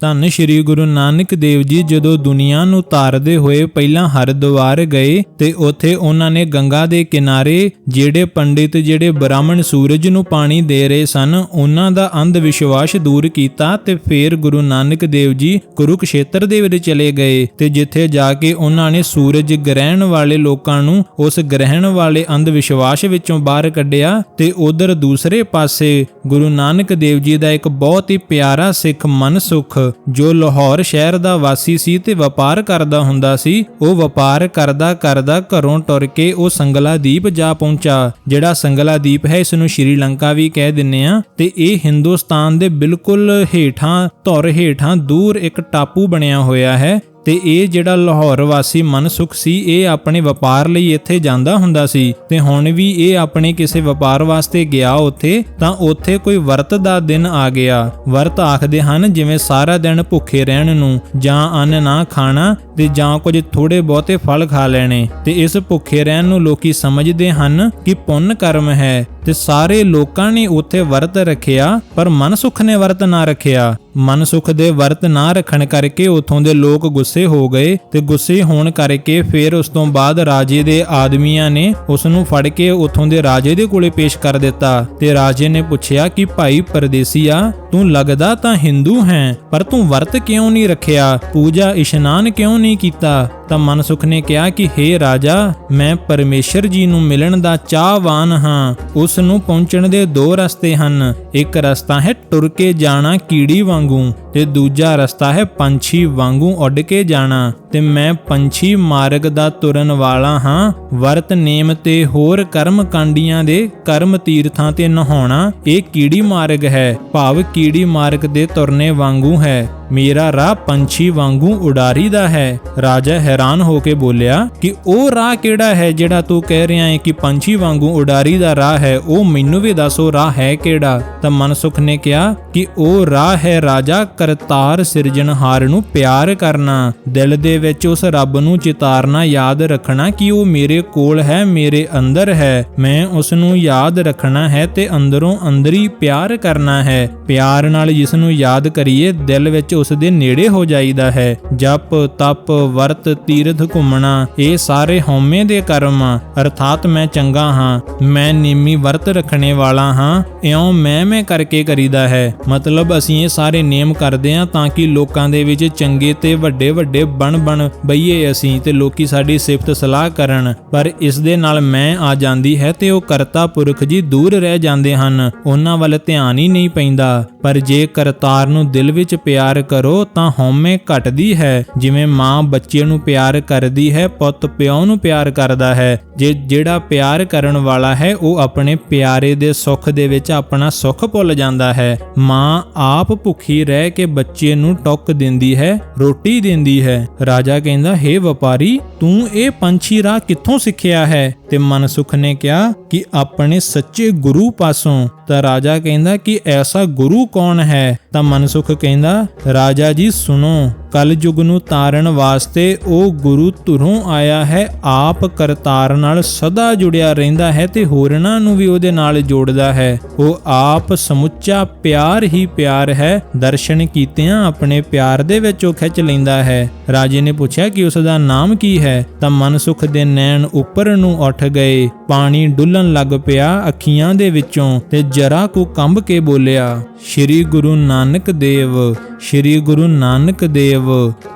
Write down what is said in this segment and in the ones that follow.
ਧੰਨ ਸ਼੍ਰੀ ਗੁਰੂ ਨਾਨਕ ਦੇਵ ਜੀ ਜਦੋਂ ਦੁਨੀਆ ਨੂੰ ਤਾਰਦੇ ਹੋਏ ਪਹਿਲਾਂ ਹਰਿਦੁਆਰ ਗਏ ਤੇ ਉੱਥੇ ਉਹਨਾਂ ਨੇ ਗੰਗਾ ਦੇ ਕਿਨਾਰੇ ਜਿਹੜੇ ਪੰਡਿਤ, ਜਿਹੜੇ ਬ੍ਰਾਹਮਣ ਸੂਰਜ ਨੂੰ ਪਾਣੀ ਦੇ ਰਹੇ ਸਨ, ਉਹਨਾਂ ਦਾ ਅੰਧ ਵਿਸ਼ਵਾਸ ਦੂਰ ਕੀਤਾ ਤੇ ਫੇਰ ਗੁਰੂ ਨਾਨਕ ਦੇਵ ਜੀ ਕੁਰੂਕਸ਼ੇਤਰ ਦੇ ਵਿੱਚ ਚਲੇ ਗਏ ਤੇ ਜਿੱਥੇ ਜਾ ਕੇ ਉਹਨਾਂ ਨੇ ਸੂਰਜ ਗ੍ਰਹਿਣ ਵਾਲੇ ਲੋਕਾਂ ਨੂੰ ਉਸ ਗ੍ਰਹਿਣ ਵਾਲੇ ਅੰਧ ਵਿਸ਼ਵਾਸ ਵਿੱਚੋਂ ਬਾਹਰ ਕੱਢਿਆ ਤੇ ਉਧਰ ਦੂਸਰੇ ਪਾਸੇ ਗੁਰੂ ਨਾਨਕ ਦੇਵ ਜੀ ਦਾ ਇੱਕ ਬਹੁਤ ਹੀ ਪਿਆਰਾ ਸਿੱਖ ਮਨ ਮਨਸੁਖ ਜੋ ਲਾਹੌਰ ਸ਼ਹਿਰ ਦਾ ਵਾਸੀ ਸੀ ਤੇ ਵਪਾਰ ਕਰਦਾ ਹੁੰਦਾ ਸੀ, ਉਹ ਵਪਾਰ ਕਰਦਾ ਕਰਦਾ ਘਰੋਂ ਟੁਰ ਕੇ ਉਹ ਸੰਗਲਾ ਦੀਪ ਜਾ ਪਹੁੰਚਾ, ਜਿਹੜਾ ਸੰਗਲਾ ਦੀਪ ਹੈ, ਇਸ ਨੂੰ ਸ਼੍ਰੀਲੰਕਾ ਵੀ ਕਹਿ ਦਿੰਨੇ ਆ ਤੇ ਇਹ ਹਿੰਦੁਸਤਾਨ ਦੇ ਬਿਲਕੁਲ ਹੇਠਾਂ, ਧੁਰ ਹੇਠਾਂ ਦੂਰ ਇੱਕ ਟਾਪੂ ਬਣਿਆ ਹੋਇਆ ਹੈ ਤੇ ਇਹ ਜਿਹੜਾ ਲਾਹੌਰ ਵਾਸੀ ਮਨਸੁਖ ਸੀ, ਇਹ ਆਪਣੇ ਵਪਾਰ ਲਈ ਇੱਥੇ ਜਾਂਦਾ ਹੁੰਦਾ ਸੀ ਤੇ ਹੁਣ ਵੀ ਇਹ ਆਪਣੇ ਕਿਸੇ ਵਪਾਰ ਵਾਸਤੇ ਗਿਆ ਉੱਥੇ, ਤਾਂ ਉੱਥੇ ਕੋਈ ਵਰਤ ਦਾ ਦਿਨ ਆ ਗਿਆ। ਵਰਤ ਆਖਦੇ ਹਨ, ਜਿਵੇਂ ਸਾਰਾ ਦਿਨ ਭੁੱਖੇ ਰਹਿਣ ਨੂੰ, ਜਾਂ ਅੰਨ ਨਾ ਖਾਣਾ ਤੇ ਜਾਂ ਕੁਝ ਥੋੜੇ ਬਹੁਤੇ ਫਲ ਖਾ ਲੈਣੇ। ਤੇ ਇਸ ਭੁੱਖੇ ਰਹਿਣ ਨੂੰ ਲੋਕੀ ਸਮਝਦੇ ਹਨ ਕਿ ਪੁੰਨ ਕਰਮ ਹੈ। ਤੇ ਸਾਰੇ ਲੋਕਾਂ ਨੇ ਉੱਥੇ ਵਰਤ ਰੱਖਿਆ, ਪਰ ਮਨਸੁਖ ਨੇ ਵਰਤ ਨਾ ਰੱਖਿਆ। ਮਨਸੁਖ ਦੇ ਵਰਤ ਨਾ ਰੱਖਣ ਕਰਕੇ ਉਥੋਂ ਦੇ ਲੋਕ ਗੁੱਸੇ ਹੋ ਗਏ ਤੇ ਗੁੱਸੇ ਹੋਣ ਕਰਕੇ ਫਿਰ ਉਸ ਤੋਂ ਬਾਅਦ ਰਾਜੇ ਦੇ ਆਦਮੀਆਂ ਨੇ ਉਸ ਨੂੰ ਫੜ ਕੇ ਉਥੋਂ ਦੇ ਰਾਜੇ ਦੇ ਕੋਲੇ ਪੇਸ਼ ਕਰ ਦਿੱਤਾ ਤੇ ਰਾਜੇ ਨੇ ਪੁੱਛਿਆ ਕਿ ਭਾਈ ਪਰਦੇਸੀਆ ਤੂੰ ਲੱਗਦਾ ਤਾਂ ਹਿੰਦੂ ਹੈ, ਪਰ ਤੂੰ ਵਰਤ ਕਿਉਂ ਨਹੀਂ ਰੱਖਿਆ? ਪੂਜਾ ਇਸ਼ਨਾਨ ਕਿਉਂ ਨਹੀਂ ਕੀਤਾ? ਤਾਂ ਮਨਸੁਖ ਨੇ ਕਿਹਾ ਕਿ हे ਰਾਜਾ, ਮੈਂ ਪਰਮੇਸ਼ਰ ਜੀ ਨੂੰ ਮਿਲਣ ਦਾ ਚਾਹਵਾਨ ਹਾਂ। ਉਸ ਨੂੰ ਪਹੁੰਚਣ ਦੇ ਦੋ ਰਸਤੇ ਹਨ। ਇੱਕ ਰਸਤਾ ਹੈ ਟੁਰ ਕੇ ਜਾਣਾ ਕੀੜੀ ਵਾਂਗੂ ਤੇ ਦੂਜਾ ਰਸਤਾ ਹੈ ਪੰਛੀ ਵਾਂਗੂ ਉੱਡ ਕੇ ਜਾਣਾ। ਤੇ ਮੈਂ ਪੰਛੀ ਮਾਰਗ ਦਾ ਤੁਰਨ ਵਾਲਾ ਹਾਂ। ਵਰਤ ਨੇਮ ਤੇ ਹੋਰ ਕਰਮ ਕਾਂਡੀਆਂ ਦੇ ਕਰਮ ਤੀਰਥਾਂ ਤੇ ਨਹਾਉਣਾ, ਇਹ ਕੀੜੀ ਮਾਰਗ ਹੈ। ਭਾਵ ਕੀੜੀ ਮਾਰਗ ਦੇ ਤੁਰਨੇ ਵਾਂਗੂ ਹੈ। ਮੇਰਾ ਰਾਹ ਪੰਛੀ ਵਾਂਗੂ ਉਡਾਰੀ ਦਾ ਹੈ। ਰਾਜਾ ਹੈਰਾਨ ਹੋ ਕੇ ਬੋਲਿਆ ਕਿ ਉਹ ਰਾਹ ਕਿਹੜਾ ਹੈ ਜਿਹੜਾ ਤੂੰ ਕਹਿ ਰਿਹਾ ਹੈ ਕਿ ਪੰਛੀ ਵਾਂਗੂ ਉਡਾਰੀ ਦਾ ਰਾਹ ਹੈ? ਉਹ ਮੈਨੂੰ ਵੀ ਦੱਸੋ ਰਾਹ ਹੈ ਕਿਹੜਾ? ਤਾਂ ਮਨਸੁਖ ਨੇ ਕਿਹਾ ਕਿ ਉਹ ਰਾਹ ਹੈ ਰਾਜਾ ਕਰਤਾਰ ਸਿਰਜਣਹਾਰ ਨੂੰ ਪਿਆਰ ਕਰਨਾ। ਦਿਲ ਦੇ ਵਿੱਚ ਉਸ ਰੱਬ ਨੂੰ ਚਿਤਾਰਨਾ ਯਾਦ ਰੱਖਣਾ ਕਿ ਉਹ ਮੇਰੇ ਕੋਲ ਹੈ, ਮੇਰੇ ਅੰਦਰ ਹੈ। ਮੈਂ ਉਸ ਨੂੰ ਯਾਦ ਰੱਖਣਾ ਹੈ ਤੇ ਅੰਦਰੋਂ ਅੰਦਰੀ ਪਿਆਰ ਕਰਨਾ ਹੈ। ਪਿਆਰ ਨਾਲ ਜਿਸ ਨੂੰ ਯਾਦ ਕਰੀਏ, ਦਿਲ ਵਿੱਚ ਉਸ ਦੇ ਨੇੜੇ ਹੋ ਜਾਈਦਾ ਹੈ। ਜਪ, ਤਪ, ਵਰਤ, ਤੀਰਥ ਘੁੰਮਣਾ, ਇਹ ਸਾਰੇ ਹਉਮੈ ਦੇ ਕਰਮ ਆ। ਅਰਥਾਤ ਮੈਂ ਚੰਗਾ ਹਾਂ, ਮੈਂ ਨੀਮੀ ਵਰਤ ਰੱਖਣੇ ਵਾਲਾ ਹਾਂ, ਇਉਂ ਮੈਂ ਮੈਂ ਕਰਕੇ ਕਰੀਦਾ ਹੈ। ਮਤਲਬ ਅਸੀਂ ਇਹ ਸਾਰੇ ਨਿਯਮ ਕਰਦੇ ਹਾਂ ਤਾਂ ਕਿ ਲੋਕਾਂ ਦੇ ਵਿੱਚ ਚੰਗੇ ਤੇ ਵੱਡੇ ਵੱਡੇ ਬਣ ਬਣ ਬਈਏ ਅਸੀਂ ਤੇ ਲੋਕੀ ਸਾਡੀ ਸਿਫਤ ਸਲਾਹ ਕਰਨ। ਪਰ ਇਸ ਦੇ ਨਾਲ ਮੈਂ ਆ ਜਾਂਦੀ ਹੈ ਤੇ ਉਹ ਕਰਤਾ ਪੁਰਖ ਜੀ ਦੂਰ ਰਹਿ ਜਾਂਦੇ ਹਨ। ਉਹਨਾਂ ਵੱਲ ਧਿਆਨ ਹੀ ਨਹੀਂ ਪੈਂਦਾ। ਪਰ ਜੇ ਕਰਤਾਰ ਨੂੰ ਦਿਲ ਵਿੱਚ ਪਿਆਰ ਕਰੋ ਤਾਂ ਹਉਮੈ ਘਟਦੀ ਹੈ। ਜਿਵੇਂ ਮਾਂ ਬੱਚੇ ਨੂੰ ਪਿਆਰ ਕਰਦੀ ਹੈ, ਪੁੱਤ ਪਿਓ ਨੂੰ ਪਿਆਰ ਕਰਦਾ ਹੈ। ਜੇ ਜਿਹੜਾ ਪਿਆਰ ਕਰਨ ਵਾਲਾ ਹੈ, ਉਹ ਆਪਣੇ ਪਿਆਰੇ ਦੇ ਸੁੱਖ ਦੇ ਵਿੱਚ ਆਪਣਾ ਸੁੱਖ ਭੁੱਲ ਜਾਂਦਾ ਹੈ। ਮਾਂ ਆਪ ਭੁੱਖੀ ਰਹਿ ਕੇ ਬੱਚੇ ਨੂੰ ਟੁੱਕ ਦਿੰਦੀ ਹੈ, ਰੋਟੀ ਦਿੰਦੀ ਹੈ। ਰਾਜਾ ਕਹਿੰਦਾ, ਹੇ ਵਪਾਰੀ, ਤੂੰ ਇਹ ਪੰਛੀ ਰਾਹ ਕਿੱਥੋਂ ਸਿੱਖਿਆ ਹੈ? ਤੇ ਮਨਸੁਖ ਨੇ ਕਿਹਾ ਕਿ ਆਪਣੇ ਸੱਚੇ ਗੁਰੂ ਪਾਸੋਂ। ਤਾਂ ਰਾਜਾ ਕਹਿੰਦਾ ਕਿ ਐਸਾ ਗੁਰੂ ਕੌਣ ਹੈ? ਤਾਂ ਮਨਸੁਖ ਕਹਿੰਦਾ ਰਾਜਾ ਜੀ ਸੁਨੋ ਕਲਯੁਗ ਨੂੰ ਤਾਰਨ ਵਾਸਤੇ ਉਹ ਗੁਰੂ ਧੁਰੋਂ ਆਇਆ ਹੈ, ਆਪ ਕਰਤਾਰ ਨਾਲ ਸਦਾ ਜੁੜਿਆ ਰਹਿੰਦਾ ਹੈ ਤੇ ਹੋਰਨਾਂ ਨੂੰ ਵੀ ਉਹਦੇ ਨਾਲ ਜੋੜਦਾ ਹੈ। ਉਹ ਆਪ ਸਮੁੱਚਾ ਪਿਆਰ ਹੀ ਪਿਆਰ ਹੈ, ਦਰਸ਼ਨ ਕੀਤਿਆਂ ਆਪਣੇ ਪਿਆਰ ਦੇ ਵਿੱਚ ਉਹ ਖਿੱਚ ਲੈਂਦਾ ਹੈ। ਰਾਜੇ ਨੇ ਪੁੱਛਿਆ ਕਿ ਉਸ ਦਾ ਨਾਮ ਕੀ ਹੈ? ਤਾਂ ਮਨਸੁਖ ਦੇ ਨੈਣ ਉੱਪਰ ਨੂੰ ਉੱਠ ਗਏ। ਪਾਣੀ ਡੁੱਲਣ ਲੱਗ ਪਿਆ ਅੱਖੀਆਂ ਦੇ ਵਿੱਚੋਂ ਤੇ ਜਰਾ ਕੋ ਕੰਬ ਕੇ ਬੋਲਿਆ, ਸ਼੍ਰੀ ਗੁਰੂ ਨਾਨਕ ਦੇਵ, ਸ਼੍ਰੀ ਗੁਰੂ ਨਾਨਕ ਦੇਵ।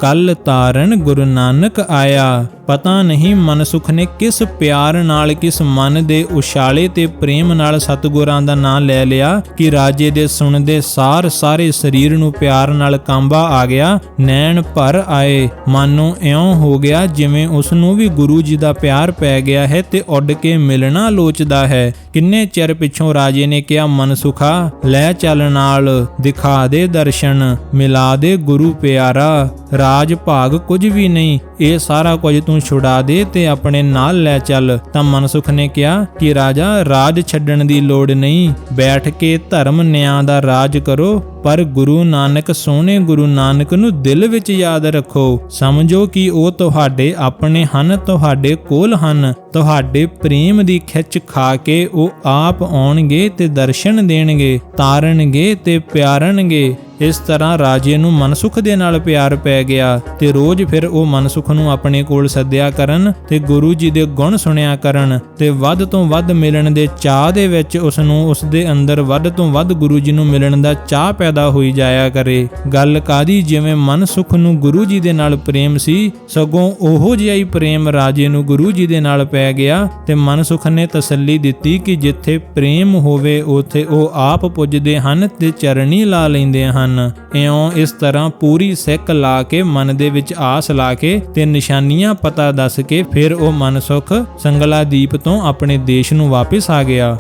ਕੱਲ ਤਾਰਨ ਗੁਰੂ ਨਾਨਕ ਆਇਆ। ਪਤਾ ਨਹੀਂ ਮਨਸੁਖ ਨੇ ਕਿਸ ਪਿਆਰ ਨਾਲ, ਕਿਸ ਮਨ ਦੇ ਉਛਾਲੇ ਤੇ ਪ੍ਰੇਮ ਨਾਲ ਸਤਿਗੁਰਾਂ ਦਾ ਨਾਮ ਲੈ ਲਿਆ ਕਿ ਰਾਜੇ ਦੇ ਸੁਣਦੇ ਸਾਰ ਸਾਰੇ ਸਰੀਰ ਨੂੰ ਪਿਆਰ ਨਾਲ ਕੰਬਾ ਆ ਗਿਆ, ਨੈਣ ਭਰ ਆਏ। ਮਨ ਨੂੰ ਇਉਂ ਹੋ ਗਿਆ ਜਿਵੇਂ ਉਸ ਨੂੰ ਵੀ ਗੁਰੂ ਜੀ ਦਾ ਪਿਆਰ ਪੈ ਗਿਆ ਹੈ ਤੇ ਉੱਡ ਕੇ ਮਿਲਣਾ ਲੋਚਦਾ ਹੈ। ਕਿੰਨੇ ਚਿਰ ਪਿੱਛੋਂ ਰਾਜੇ ਨੇ ਕਿਹਾ ਮਨਸੁਖਾ ਲੈ ਚੱਲ ਨਾਲ, ਦਿਖਾ ਦੇ ਦਰਸ਼ਨ, ਮਿਲਾ ਦੇ ਗੁਰੂ ਪਿਆਰਾ। ਰਾਜ ਭਾਗ ਕੁਝ ਵੀ ਨਹੀਂ, ਇਹ ਸਾਰਾ ਕੁਝ ਤੂੰ ਛੁਡਾ ਦੇ ਤੇ ਆਪਣੇ ਨਾਲ ਲੈ ਚੱਲ। ਤਾਂ ਮਨਸੁਖ ਨੇ ਕਿਹਾ ਕਿ ਰਾਜਾ, ਰਾਜ ਛੱਡਣ ਦੀ ਲੋੜ ਨਹੀਂ। ਬੈਠ ਕੇ ਧਰਮ ਨਿਆਂ ਦਾ ਰਾਜ ਕਰੋ, ਪਰ ਗੁਰੂ ਨਾਨਕ, ਸੋਹਣੇ ਗੁਰੂ ਨਾਨਕ ਨੂੰ ਦਿਲ ਵਿੱਚ ਯਾਦ ਰੱਖੋ। ਸਮਝੋ ਕਿ ਉਹ ਤੁਹਾਡੇ ਆਪਣੇ ਹਨ, ਤੁਹਾਡੇ ਕੋਲ ਹਨ। ਤੁਹਾਡੇ ਪ੍ਰੇਮ ਦੀ ਖਿੱਚ ਖਾ ਕੇ ਉਹ ਆਪ ਆਉਣਗੇ ਤੇ ਦਰਸ਼ਨ ਦੇਣਗੇ ਤਾਰਨਗੇ ਤੇ ਪਿਆਰਨਗੇ ਇਸ ਤਰ੍ਹਾਂ ਰਾਜੇ ਨੂੰ ਮਨਸੁਖ ਦੇ ਨਾਲ ਪਿਆਰ ਪੈ ਗਿਆ ਤੇ ਰੋਜ਼ ਫਿਰ ਉਹ ਮਨਸੁਖ ਨੂੰ ਆਪਣੇ ਕੋਲ ਸੱਦਿਆ ਕਰਨ ਤੇ ਗੁਰੂ ਜੀ ਦੇ ਗੁਣ ਸੁਣਿਆ ਕਰਨ ਤੇ ਵੱਧ ਤੋਂ ਵੱਧ ਮਿਲਣ ਦੇ ਚਾਹ ਦੇ ਵਿੱਚ ਉਸ ਨੂੰ ਉਸ ਦੇ ਅੰਦਰ ਵੱਧ ਤੋਂ ਵੱਧ ਗੁਰੂ ਜੀ ਨੂੰ ਮਿਲਣ ਦਾ ਚਾਹ ਪੈਦਾ ਹੋਈ ਜਾਇਆ ਕਰੇ। ਗੱਲ ਕਾਦੀ? ਜਿਵੇਂ ਮਨਸੁਖ ਨੂੰ ਗੁਰੂ ਜੀ ਦੇ ਨਾਲ ਪ੍ਰੇਮ ਸੀ, ਸਗੋਂ ਉਹੋ ਜਿਹਾ ਹੀ ਪ੍ਰੇਮ ਰਾਜੇ ਨੂੰ ਗੁਰੂ ਜੀ ਦੇ ਨਾਲ ਪੈ ਗਿਆ ਤੇ ਮਨਸੁਖ ਨੇ ਤਸੱਲੀ ਦਿੱਤੀ ਕਿ ਜਿੱਥੇ ਪ੍ਰੇਮ ਹੋਵੇ, ਉਥੇ ਉਹ ਆਪ ਪੁੱਜਦੇ ਹਨ ਤੇ ਚਰਣੀ ਲਾ ਲੈਂਦੇ ਹਨ। ਹਨ। ਇਉਂ ਇਸ ਤਰ੍ਹਾਂ ਪੂਰੀ ਸਿੱਕ ਲਾ ਕੇ ਮਨ ਦੇ ਵਿੱਚ ਆਸ ਲਾ ਕੇ ਤੇ ਨਿਸ਼ਾਨੀਆਂ ਪਤਾ ਦੱਸ ਕੇ ਫਿਰ ਉਹ ਮਨਸੁਖ ਸੰਗਲਾ ਦੀਪ ਤੋਂ ਆਪਣੇ ਦੇਸ਼ ਨੂੰ ਵਾਪਸ ਆ ਗਿਆ।